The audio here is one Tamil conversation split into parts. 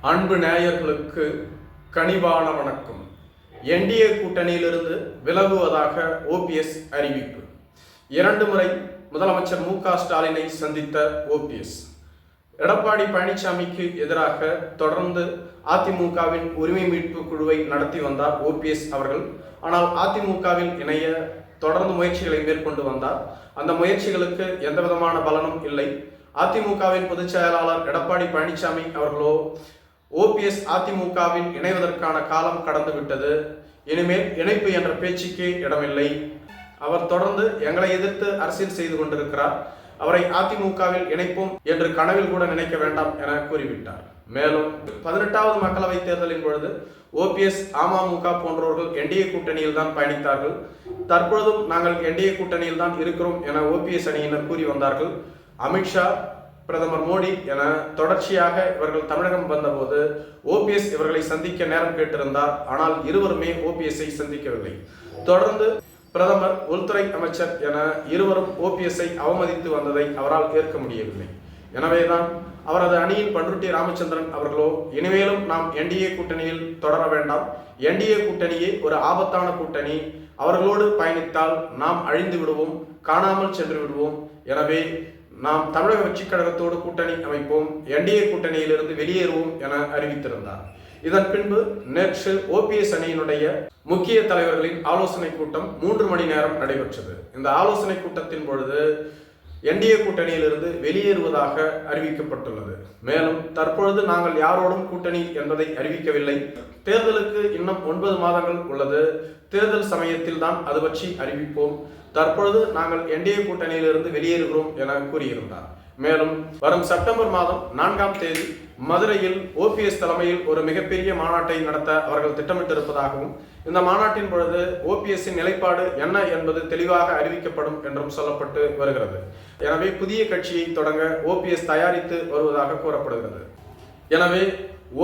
அன்பு நேயர்களுக்கு கனிவான வணக்கம். என்டிஏ கூட்டணியிலிருந்து விலகுவதாக ஓபிஎஸ் அறிவிப்பு. இரண்டு முறை முதலமைச்சர் மு க ஸ்டாலினை சந்தித்த ஓபிஎஸ் எடப்பாடி பழனிசாமிக்கு எதிராக தொடர்ந்து அதிமுகவின் உரிமை மீட்பு குழுவை நடத்தி வந்தார் ஓபிஎஸ் அவர்கள். ஆனால் அதிமுகவில் இணைய தொடர்ந்து முயற்சிகளை மேற்கொண்டு வந்தார். அந்த முயற்சிகளுக்கு எந்த விதமான பலனும் இல்லை. அதிமுகவின் பொதுச் செயலாளர் எடப்பாடி பழனிசாமி அவர்களோ ஓபிஎஸ் அதிமுகவில் இணைவதற்கான காலம் கடந்துவிட்டது. இனிமேல் இணைப்பு என்ற பேச்சுக்கே இடமில்லை. அவர் தொடர்ந்து எங்களை எதிர்த்து அரசியல் செய்து கொண்டிருக்கிறார். அவரை அதிமுகவில் இணைப்போம் என்று கனவில் கூட நினைக்க வேண்டாம் என கூறிவிட்டார். மேலும் பதினெட்டாவது மக்களவைத் தேர்தலின் பொழுது ஓபிஎஸ் அமமுக போன்றவர்கள் என்டிஏ கூட்டணியில் தான் பயணித்தார்கள். தற்பொழுதும் நாங்கள் என்டிஏ கூட்டணியில் தான் இருக்கிறோம் என ஓபிஎஸ் அணியினர் கூறி வந்தார்கள். அமித்ஷா பிரதமர் மோடி என தொடர்ச்சியாக இவர்கள் தமிழகம் வந்தபோது ஓபிஎஸ் இவர்களை சந்திக்க நேரம் கேட்டிருந்தார். ஆனால் இருவருமே ஓபிஎஸ்ஐ சந்திக்கவில்லை. தொடர்ந்து பிரதமர் உள்துறை அமைச்சர் என இருவரும் ஓபிஎஸ்ஐ அவமதித்து வந்ததை அவரால் ஏற்க முடியவில்லை. எனவேதான் அவரது அணியின் பன்ருட்டி ராமச்சந்திரன் அவர்களோ இனிமேலும் நாம் என்டிஏ கூட்டணியில் தொடர வேண்டாம். என்டிஏ கூட்டணியே ஒரு ஆபத்தான கூட்டணி. அவர்களோடு பயணித்தால் நாம் அழிந்து விடுவோம் காணாமல் சென்று விடுவோம். எனவே நாம் தமிழக வெற்றிக் கழகத்தோடு கூட்டணி அமைப்போம் என்டிஏ கூட்டணியிலிருந்து வெளியேறுவோம் என அறிவித்திருந்தார். இதன் பின்பு நேற்று ஓபிஎஸ் அணியினுடைய முக்கிய தலைவர்களின் ஆலோசனை கூட்டம் மூன்று மணி நேரம் நடைபெற்றது. இந்த ஆலோசனை கூட்டத்தின் பொழுது என்டிஏ கூட்டணியிலிருந்து வெளியேறுவதாக அறிவிக்கப்பட்டுள்ளது. மேலும் தற்பொழுது நாங்கள் யாரோடும் கூட்டணி என்பதை அறிவிக்கவில்லை. தேர்தலுக்கு இன்னும் ஒன்பது மாதங்கள் உள்ளது. தேர்தல் சமயத்தில் தான் அது பற்றி அறிவிப்போம். தற்பொழுது நாங்கள் என்டிஏ கூட்டணியிலிருந்து வெளியேறுகிறோம் என கூறியிருந்தார். மேலும் வரும் செப்டம்பர் மாதம் நான்காம் தேதி மதுரையில் ஓபிஎஸ் தலைமையில் ஒரு மிகப்பெரிய மாநாட்டை நடத்த அவர்கள் திட்டமிட்டிருப்பதாகவும் இந்த மாநாட்டின் பொழுது ஓபிஎஸ்ஸின் நிலைப்பாடு என்ன என்பது தெளிவாக அறிவிக்கப்படும் என்றும் சொல்லப்பட்டு வருகிறது. எனவே புதிய கட்சியை தொடங்க ஓபிஎஸ் தயாரித்து வருவதாக கூறப்படுகிறது. எனவே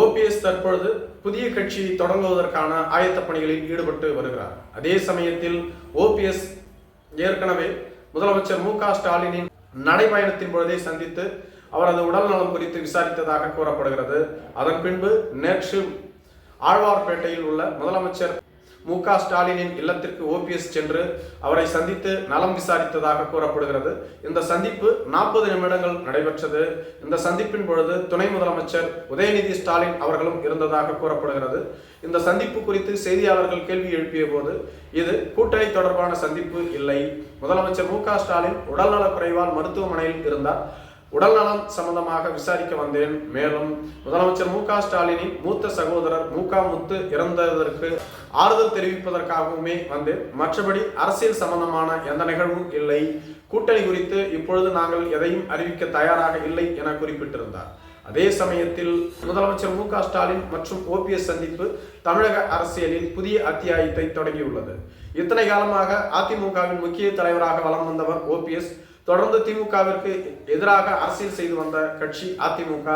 ஓபிஎஸ் தற்பொழுது புதிய கட்சியை தொடங்குவதற்கான ஆயத்த பணிகளில் ஈடுபட்டு வருகிறார். அதே சமயத்தில் ஓபிஎஸ் ஏற்கனவே முதலமைச்சர் மு க ஸ்டாலினின் நடைபயணத்தின் பொழுதே சந்தித்து அவரது உடல் நலம் குறித்து விசாரித்ததாக கூறப்படுகிறது. அதன் பின்பு நேற்று ஆழ்வார்பேட்டையில் உள்ள முதலமைச்சர் மு க ஸ்டாலினின் இல்லத்திற்கு ஓபிஎஸ் சென்று அவரை சந்தித்து நலம் விசாரித்ததாக கூறப்படுகிறது. இந்த சந்திப்பு நாற்பது நிமிடங்கள் நடைபெற்றது. இந்த சந்திப்பின் பொழுது துணை முதலமைச்சர் உதயநிதி ஸ்டாலின் அவர்களும் இருந்ததாக கூறப்படுகிறது. இந்த சந்திப்பு குறித்து செய்தியாளர்கள் கேள்வி எழுப்பிய போது இது கூட்டணி தொடர்பான சந்திப்பு இல்லை. முதலமைச்சர் மு க ஸ்டாலின் உடல்நலக் குறைவால் மருத்துவமனையில் இருந்தார். உடல்நலம் சம்பந்தமாக விசாரிக்க வந்தேன். மேலும் முதலமைச்சர் மு க ஸ்டாலினின் மூத்த சகோதரர் மு க முத்து இறந்ததற்கு ஆறுதல் தெரிவிப்பதற்காகவுமே வந்தேன். மற்றபடி அரசியல் சம்பந்தமான எந்த நிகழ்வும் இல்லை. கூட்டணி குறித்து இப்பொழுது நாங்கள் எதையும் அறிவிக்க தயாராக இல்லை என குறிப்பிட்டிருந்தார். அதே சமயத்தில் முதலமைச்சர் மு ஸ்டாலின் மற்றும் ஓபிஎஸ் சந்திப்பு தமிழக அரசியலில் புதிய அத்தியாயத்தை தொடங்கியுள்ளது. இத்தனை காலமாக அதிமுகவின் முக்கிய தலைவராக வலம் வந்தவர் ஓபிஎஸ் தொடர்ந்து திமுகவிற்கு எதிராக அரசியல் செய்து வந்த கட்சி அதிமுக.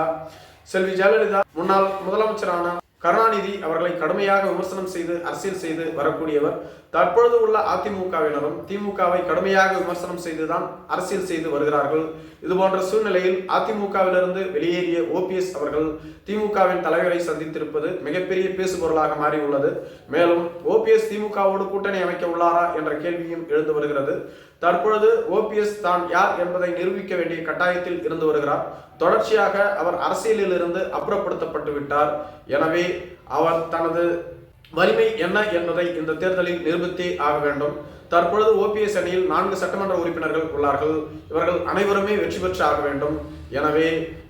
செல்வி ஜெயலலிதா முன்னாள் முதலமைச்சரான கருணாநிதி அவர்களை கடுமையாக விமர்சனம் செய்து அரசியல் செய்து வரக்கூடியவர். தற்பொழுது உள்ள அதிமுகவினரும் திமுகவை கடுமையாக விமர்சனம் செய்துதான் அரசியல் செய்து வருகிறார்கள். இது போன்ற சூழ்நிலையில் அதிமுகவிலிருந்து வெளியேறிய ஓபிஎஸ் அவர்கள் திமுகவின் தலைவரை சந்தித்திருப்பது மிகப்பெரிய பேசுபொருளாக மாறியுள்ளது. மேலும் ஓபிஎஸ் திமுகவோடு கூட்டணி அமைக்க உள்ளாரா என்ற கேள்வியும் எழுந்து வருகிறது. தற்பொழுது ஓபிஎஸ் தான் யார் என்பதை நிரூபிக்க வேண்டிய கட்டாயத்தில் இருந்து வருகிறார். தொடர்ச்சியாக அவர் அரசியலில் இருந்து அப்புறப்படுத்தப்பட்டு விட்டார் எனவே அவர் தனது வலிமை என்ன என்பதை இந்த தேர்தலில் நிரூபித்தே ஆக வேண்டும். தற்பொழுது ஓபிஎஸ் அணியில் நான்கு சட்டமன்ற உறுப்பினர்கள் உள்ளார்கள். இவர்கள் அனைவருமே வெற்றி பெற்று ஆக வேண்டும். எனவே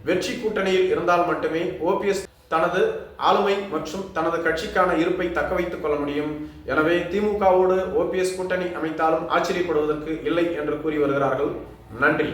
வெற்றி கூட்டணியில் இருந்தால் மட்டுமே ஓபிஎஸ் தனது ஆளுமை மற்றும் தனது கட்சிக்கான இருப்பை தக்க வைத்துக் கொள்ள முடியும். எனவே திமுகவோடு ஓபிஎஸ் கூட்டணி அமைத்தாலும் ஆச்சரியப்படுவதற்கு இல்லை என்று கூறி வருகிறார்கள். நன்றி.